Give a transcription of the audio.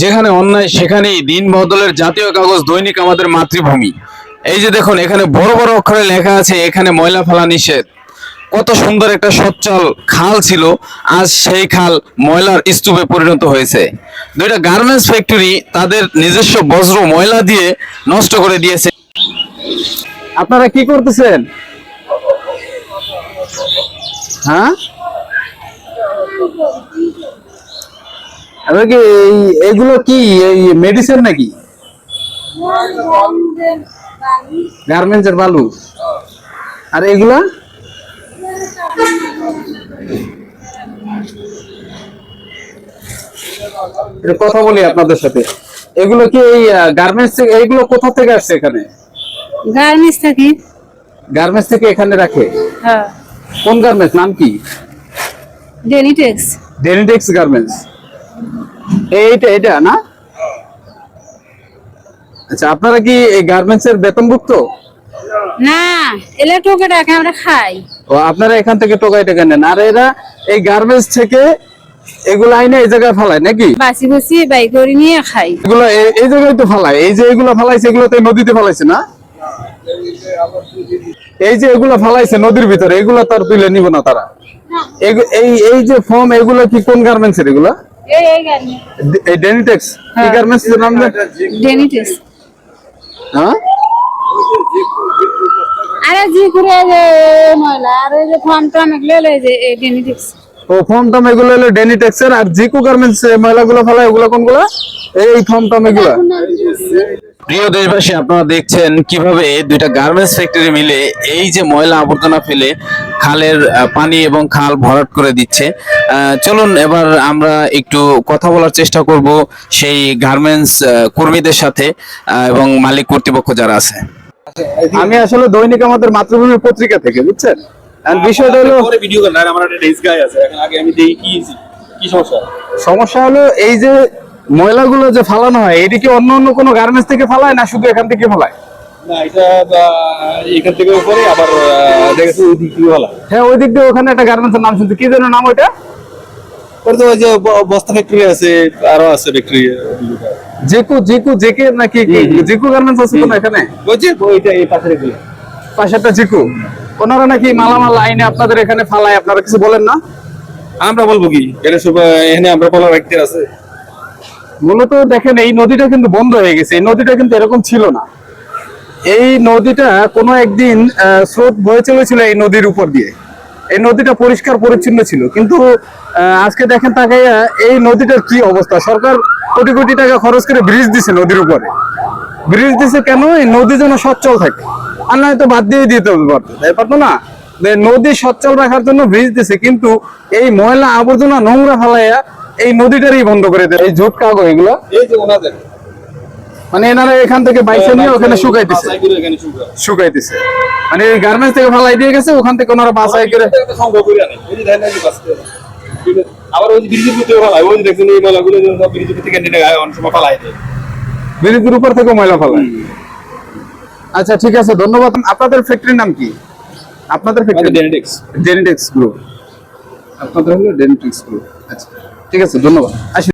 যেখানে অন্যায়, সেখানেই দিন বদলের জাতীয় কাগজ দৈনিক আমাদের মাতৃভূমি। এই যে দেখুন, এখানে বড় বড় অক্ষরে লেখা আছে, এখানে ময়লা ফেলা নিষেধ। কত সুন্দর একটা সচ্ছল খাল ছিল, আজ সেই খাল ময়লার স্তূপে পরিণত হয়েছে। দুইটা গার্মেন্টস ফ্যাক্টরি তাদের নিজস্ব বজ্র ময়লা দিয়ে নষ্ট করে দিয়েছে। আপনারা কি করতেছেন? হ্যাঁ? এবার কি এই এগুলো কি এই মেডিসিন নাকি? গার্মেন্টস এর বালু। আর এগুলা? কথা বলি আপনাদের সাথে। এগুলো কি এই গার্মেন্টস থেকে এইগুলো কোথা থেকে আসছে এখানে? গার্মেন্টস থাকি। গার্মেন্টস থেকে এখানে রাখে? হ্যাঁ। কোন গার্মেন্টস নাম কি? ডেনিটেক্স ডেনিটেক্স গার্মেন্টস এইটা এটা না? আচ্ছা আপনারা কি এই গার্মেন্টস এর বেতনভুক্ত? না এলে টোকে টাকা আমরা খাই। ও আপনারা এখান থেকে টোকাই টাকা নেন আর এরা এই গার্মেন্টস থেকে এগুলো আইনে এই জায়গায় ফালায় নাকি? বাসি বাসি বাই করে নিয়ে খাই। এগুলো এই জায়গায় তো ফালায়। এই যে এগুলো ফালাইছে এগুলো তো নদীতে ফালাইছে না? এই যে এগুলো ফালাইছে নদীর ভিতরে এগুলো তো আর তুলে নিব না তারা। এই এই যে ফর্ম এগুলো কি কোন গার্মেন্টস এর এগুলো? এই ডেনিটেক্স কি হ্যাঁ। গার্মেন্টস এর নাম? ডেনিটেক্স হ্যাঁ? আরে জি করে যে ময়লা। আর এই যে ফর্ম টম এগুলো লই যে ডেনিটেক্স ও ফর্ম টম এগুলো হলো ডেনিটেক্স এর আর জিকো গার্মেন্টস ময়লাগুলো ফালায় ওগুলো কোনগুলো? এই ফর্ম টম এগুলো প্রিয় দেশবাসী আপনারা দেখছেন কীভাবে দুইটা গার্মেন্টস ফ্যাক্টরি মিলে এই যে ময়লা আবর্জনা ফেলে খালের পানি এবং খাল ভরাট করে দিচ্ছে। আহ, চলুন এবার আমরা একটু কথা বলার চেষ্টা করব সেই গার্মেন্টস কর্মীদের সাথে এবং মালিক কর্তৃপক্ষ যারা আছে। আমি আসলে দৈনিক আমাদের মাতৃভূমি পত্রিকা থেকে বুঝছেন? বিষয়টা হলো ভিডিও আমার একটা ডেস্ক গাই আছে আগে আমি দেখি কি কি সমস্যা। সমস্যা হলো এই যে ময়লাগুলো যে ফালানো হয় এটি কি অন্য অন্য কোনো গার্মেন্টস থেকে ফালায় না শুধু এখান থেকে ফালায়? না এটা এখান থেকে উপরে আবার দেখেছি ওই দিক থেকে ভালো হ্যাঁ ওই দিক দিয়ে ওখানে একটা গার্মেন্টস নাম শুনছি। কি যেন নাম ওইটা? পরে ওই যে বস্তা ফ্যাক্টরি আছে আরও আছে ফ্যাক্টরি জিকু জিকু জেকে নাকি কি? হুম, হুম। গার্মেন্টস আছে তো না এখানে? ওই যে ওইটা এই পাশে রেখে পাশে একটা জিকু। ওনারা নাকি মালামাল আইনে আপনাদের এখানে ফালায় আপনারা কিছু বলেন না? আমরা বলব কি এটা সব এখানে আমরা বলার রাখতে আছে। মূলত দেখেন, এই নদীটা কিন্তু বন্ধ হয়ে গেছে। এই নদীটা কিন্তু এরকম ছিল না। এই নদীটা কোনো একদিন স্রোত বয়ে চলেছিল এই নদীর উপর দিয়ে। এই নদীটা পরিষ্কার পরিচ্ছন্ন ছিল। কিন্তু আজকে দেখেন তাকাইয়া এই নদীটার কি অবস্থা? সরকার কোটি কোটি টাকা খরচ করে ব্রিজ দিছে নদীর উপরে। ব্রিজ দিছে কেন? এই নদী যেন সচ্ছল থাকে। আর নয় তো বাদ দিয়ে দিতে পারতো তাই পারতো না। নদী সচ্ছল রাখার জন্য ব্রিজ দিছে, কিন্তু এই ময়লা আবর্জনা নোংরা ফেলাইয়া এই নদীটারই বন্ধ করে দেয় এই ঝোট কাগজ এগুলো? এই যে ওনাদের। মানে এনারা এখান থেকে বাইসে নিয়ে ওখানে শুকাইতেছে। শুকাইতেছে। মানে এই গার্মেন্টস থেকে ফালাই দিয়ে গেছে ওখান থেকে ওনারা বাসাই করে সংগ্রহ করে আনে ওই যে ধান নাকি আছে? আবার ওই যে ব্রিজের ভিতরে ফালাই ওই দেখছেন এই ময়লাগুলো যে সব ভিতরে কেটে নেয় অনেক সময় ফালাই দেয় ব্রিজের উপর থেকে ময়লা ফালায়। আচ্ছা ঠিক আছে ধন্যবাদ। আপনাদের ফ্যাক্টরির নাম কি? আপনাদের ফ্যাক্টরি ডেনেটিক্স ডেনিটেক্স গ্রুপ আপনাদের হলো ডেনিটেক্স গ্রুপ আচ্ছা। ঠিক আছে ধন্যবাদ। আসি